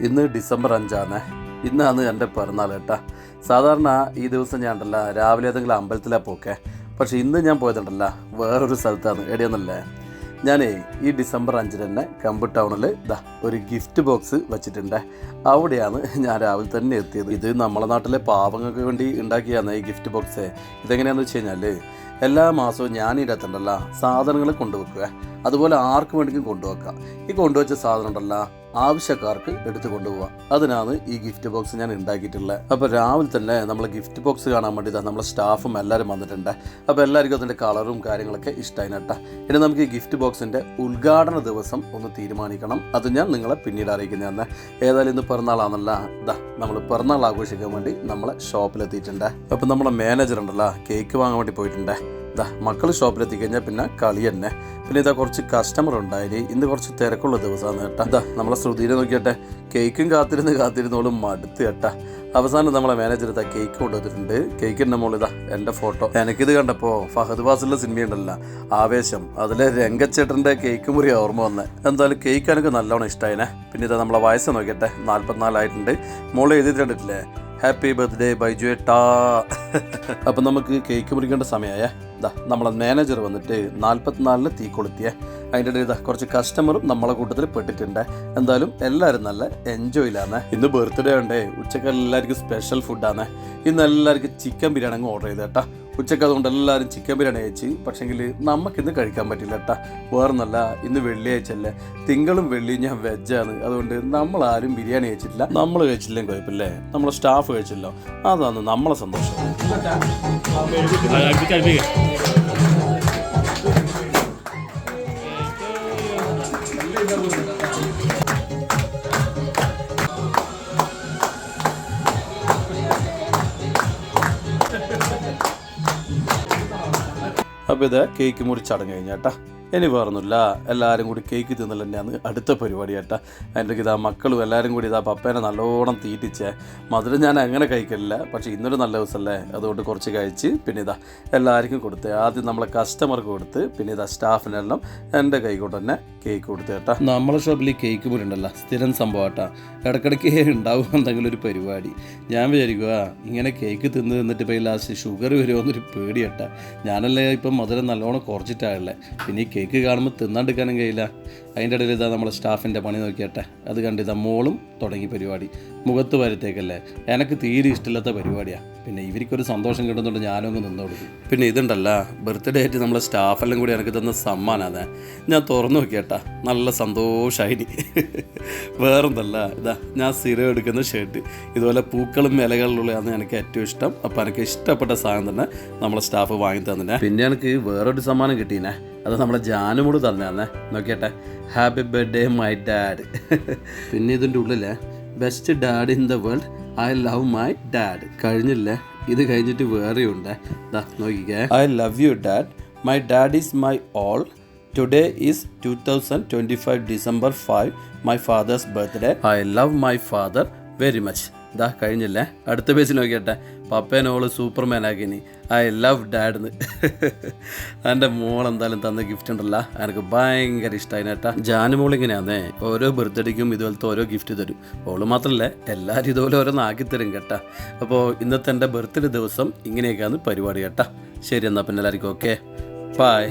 ഇന്ന് ഡിസംബർ അഞ്ചാണ്. ഇന്നാണ് എന്റെ പിറന്നാൾ കേട്ടോ. സാധാരണ ഈ ദിവസം ഞാൻ ഉണ്ടല്ല രാവിലെ ഏതെങ്കിലും അമ്പലത്തിലാണ് പോക്കെ. പക്ഷെ ഇന്ന് ഞാൻ പോയതുണ്ടല്ല വേറൊരു സ്ഥലത്താണ്. എടിയൊന്നല്ലേ ഞാനേ ഈ ഡിസംബർ അഞ്ചിന് തന്നെ കമ്പ് ടൗണിൽ ഇതാ ഒരു ഗിഫ്റ്റ് ബോക്സ് വെച്ചിട്ടുണ്ട്. അവിടെയാണ് ഞാൻ രാവിലെ തന്നെ എത്തിയത്. ഇത് നമ്മളെ നാട്ടിലെ പാവങ്ങൾക്ക് വേണ്ടി ഉണ്ടാക്കിയാണ് ഈ ഗിഫ്റ്റ് ബോക്സ്. ഇതെങ്ങനെയാണെന്ന് വെച്ച് കഴിഞ്ഞാൽ എല്ലാ മാസവും ഞാൻ ഇതിനകത്തുണ്ടല്ല സാധനങ്ങൾ കൊണ്ടുവെക്കുക. അതുപോലെ ആർക്ക് വേണമെങ്കിലും കൊണ്ടുവെക്കാം. ഈ കൊണ്ടുവച്ച സാധനം ഉണ്ടല്ല ആവശ്യക്കാർക്ക് എടുത്തു കൊണ്ടുപോകാം അതിനാണ് ഈ ഗിഫ്റ്റ് ബോക്സ് ഞാൻ ഉണ്ടാക്കിയിട്ടുള്ളത് അപ്പോൾ രാവിലെ തന്നെ നമ്മൾ ഗിഫ്റ്റ് ബോക്സ് കാണാൻ വേണ്ടി നമ്മളെ സ്റ്റാഫും എല്ലാവരും വന്നിട്ടുണ്ട്. അപ്പോൾ എല്ലാവർക്കും അതിന്റെ കളറും കാര്യങ്ങളൊക്കെ ഇഷ്ടമായി കേട്ടോ. ഇനി നമുക്ക് ഈ ഗിഫ്റ്റ് ബോക്സിന്റെ ഉദ്ഘാടന ദിവസം ഒന്ന് തീരുമാനിക്കണം. അത് ഞാൻ നിങ്ങളെ പിന്നീട് അറിയിക്കുന്നതാണ്. ഏതായാലും ഇന്ന് പിറന്നാളാണല്ല. ഇതാ നമ്മൾ പിറന്നാൾ ആഘോഷിക്കാൻ വേണ്ടി നമ്മളെ ഷോപ്പിലെത്തിയിട്ടുണ്ട് അപ്പം നമ്മുടെ മാനേജർ ഉണ്ടല്ലോ കേക്ക് വാങ്ങാൻ വേണ്ടി പോയിട്ടുണ്ട്. മക്കൾ ഷോപ്പിലെത്തി കഴിഞ്ഞാൽ പിന്നെ കളി തന്നെ. പിന്നെ ഇതാ കുറച്ച് കസ്റ്റമർ ഉണ്ടായി ഇന്ന് കുറച്ച് തിരക്കുള്ള ദിവസമാണ് കേട്ടാ. എന്താ നമ്മളെ ശ്രുതിയിൽ നോക്കിയട്ടെ. കേക്കും കാത്തിരുന്ന് കാത്തിരുന്നോളും മടുത്ത് കേട്ടാ. അവസാനം നമ്മളെ മാനേജർ ഇതാ കേക്ക് കൊണ്ടുവന്നിട്ടുണ്ട്. കേക്കിന്റെ മുകളിൽ ഇതാ എന്റെ ഫോട്ടോ എനിക്കിത് കണ്ടപ്പോൾ ഫഹദ് ഫാസിലെ സിനിമയുണ്ടല്ല ആവേശം. അതിലെ രംഗച്ചേട്ടന്റെ കേക്ക് മുറി ഓർമ്മ വന്നെ. എന്തായാലും കേക്ക് എനിക്ക് നല്ലോണം ഇഷ്ടമായിനെ പിന്നെ ഇതാ നമ്മളെ വയസ്സ് നോക്കിയട്ടെ. നാൽപ്പത്തിനാലായിട്ടുണ്ട് മോൾ എഴുതി കണ്ടിട്ടില്ലേ? ഹാപ്പി ബർത്ത്ഡേ ബൈജു ഏട്ടാ അപ്പം നമുക്ക് കേക്ക് മുറിക്കേണ്ട സമയമായേ ഇതാ നമ്മളെ മാനേജർ വന്നിട്ട് നാൽപ്പത്തിനാലിന് തീ കൊളുത്തിയേ. അതിന്റെ ഇടയിൽ ഇതാ കുറച്ച് കസ്റ്റമറും നമ്മളെ കൂട്ടത്തിൽ പെട്ടിട്ടുണ്ട്. എന്തായാലും എല്ലാവരും നല്ല എൻജോയിലാണ് ഇന്ന് ബർത്ത്ഡേ ഉണ്ടേ ഉച്ചയ്ക്ക് എല്ലാവർക്കും സ്പെഷ്യൽ ഫുഡാണ് ഇന്ന് എല്ലാവർക്കും ചിക്കൻ ബിരിയാണി അങ്ങ് ഓർഡർ ചെയ്ത് ഉച്ചയ്ക്ക് അതുകൊണ്ട് എല്ലാവരും ചിക്കൻ ബിരിയാണി കഴിച്ച് പക്ഷെങ്കിൽ നമുക്കിന്ന് കഴിക്കാൻ പറ്റില്ല കേട്ടാ വേറൊന്നല്ല ഇന്ന് വെള്ളിയാഴ്ച അല്ലേ തിങ്കളും വെള്ളിയും ഞാൻ വെജാണ്. അതുകൊണ്ട് നമ്മൾ ആരും ബിരിയാണി കഴിച്ചിട്ടില്ല. നമ്മൾ കഴിച്ചില്ലെങ്കിൽ കുഴപ്പമില്ലേ? നമ്മളെ സ്റ്റാഫ് കഴിച്ചില്ലോ. അതാണ് നമ്മളെ സന്തോഷം. ഇത് കേക്ക് മുറിച്ചടങ്ങ് കഴിഞ്ഞേട്ടാ ഇനി വേറൊന്നുമില്ല. എല്ലാവരും കൂടി കേക്ക് തിന്നൽ തന്നെയാണ് അടുത്ത പരിപാടി ഏട്ടാ അതിന്റെ ഇതാ മക്കളും എല്ലാവരും കൂടി ഇതാ പപ്പേനെ നല്ലോണം തീറ്റിച്ച്. മധുരം ഞാൻ അങ്ങനെ കഴിക്കലില്ല. പക്ഷേ ഇന്നൊരു നല്ല ദിവസമല്ലേ? അതുകൊണ്ട് കുറച്ച് കഴിച്ച് പിന്നെ ഇതാ എല്ലാവർക്കും കൊടുത്ത്. ആദ്യം നമ്മളെ കസ്റ്റമർക്ക് കൊടുത്ത് പിന്നെ ഇതാ സ്റ്റാഫിനെല്ലാം എന്റെ കൈ കൊണ്ട് തന്നെ കേക്ക് കൊടുത്ത് കേട്ടോ. നമ്മളെ ഷോപ്പിൽ കേക്ക് ഉണ്ടല്ലോ. സ്ഥിരം സംഭവം കേട്ടോ. ഇടയ്ക്കിടയ്ക്ക് ഉണ്ടാവും എന്തെങ്കിലും ഒരു പരിപാടി. ഞാൻ വിചാരിക്കുക ഇങ്ങനെ കേക്ക് തിന്ന് തിന്നിട്ട് ഇപ്പോൾ ലാസ്റ്റ് ഷുഗർ വരുമോ എന്നൊരു പേടി കേട്ടോ. ഞാനല്ലേ ഇപ്പം മധുരം നല്ലോണം കുറച്ചിട്ടാണല്ലേ പിന്നെ കേക്ക് കാണുമ്പോൾ തിന്നാണ്ടിരിക്കാനും കഴിയില്ല. അതിന്റെ ഇടയിൽ ഇതാ നമ്മളെ സ്റ്റാഫിന്റെ പണി നോക്കിയട്ടെ. അത് കണ്ടിതാ മോളും തുടങ്ങി പരിപാടി. മുഖത്ത് വരത്തേക്കല്ലേ. എനിക്ക് തീരെ ഇഷ്ടമില്ലാത്ത പരിപാടിയാണ് പിന്നെ ഇവർക്കൊരു സന്തോഷം കിട്ടുന്നുണ്ട് ഞാനും അങ്ങ് നിന്നോളൂ കൊടുക്കും. പിന്നെ ഇതുണ്ടല്ല ബർത്ത്ഡേ ആയിട്ട് നമ്മളെ സ്റ്റാഫെല്ലാം കൂടി എനിക്ക് തന്ന സമ്മാനാണ് ഞാൻ തുറന്നു നോക്കിയേട്ടാ. നല്ല സന്തോഷമായി വേറൊന്നല്ല ഇതാ ഞാൻ സ്ഥിരം എടുക്കുന്ന ഷർട്ട് ഇതുപോലെ പൂക്കളും ഇലകളിലുള്ളതാണ് എനിക്ക് ഏറ്റവും ഇഷ്ടം. അപ്പോൾ എനിക്ക് ഇഷ്ടപ്പെട്ട സാധനം തന്നെ നമ്മളെ സ്റ്റാഫ് വാങ്ങി തന്നെ പിന്നെ എനിക്ക് വേറൊരു സമ്മാനം കിട്ടീനെ. അത് നമ്മളെ ജാനുമോട് തന്നെ നോക്കിയട്ടെ. ഹാപ്പി ബർത്ത്ഡേ മൈ ഡാഡ് പിന്നെ ഇതിന്റെ ഉള്ളിലെ best dad in the world I love my dad കഴിഞ്ഞില്ലേ? ഇത് കഴിഞ്ഞിട്ട് വേറെയുണ്ട്. ദാ നോക്കിക്കേ. I love you dad my dad is my all today is two thousand twenty five December five my father's birthday I love my father very much ഇതാ കഴിഞ്ഞല്ലേ? അടുത്ത page നോക്കിയട്ടെ. പപ്പേനോൾ സൂപ്പർമാൻ ആക്കിനി. ഐ ലവ് ഡാഡ്ന്ന് എന്റെ മോൾ എന്തായാലും തന്ന ഗിഫ്റ്റ് ഉണ്ടല്ലോ. എനിക്ക് ഭയങ്കര ഇഷ്ടമായി കേട്ടാ. ജാനുമോൾ ഇങ്ങനെയാന്നേ. ഓരോ ബർത്ത്ഡേക്കും ഇതുപോലത്തെ ഓരോ ഗിഫ്റ്റ് തരും. ഓൾ മാത്രമല്ല എല്ലാവരും ഇതുപോലെ ഓരോന്ന് ആക്കി തരും കേട്ടാ. അപ്പോൾ ഇന്നത്തെ എന്റെ ബർത്ത്ഡേ ദിവസം ഇങ്ങനെയൊക്കെയാണ് പരിപാടി കേട്ടാ. ശരി എന്നാൽ പിന്നെ എല്ലാവർക്കും ഓക്കെ ബൈ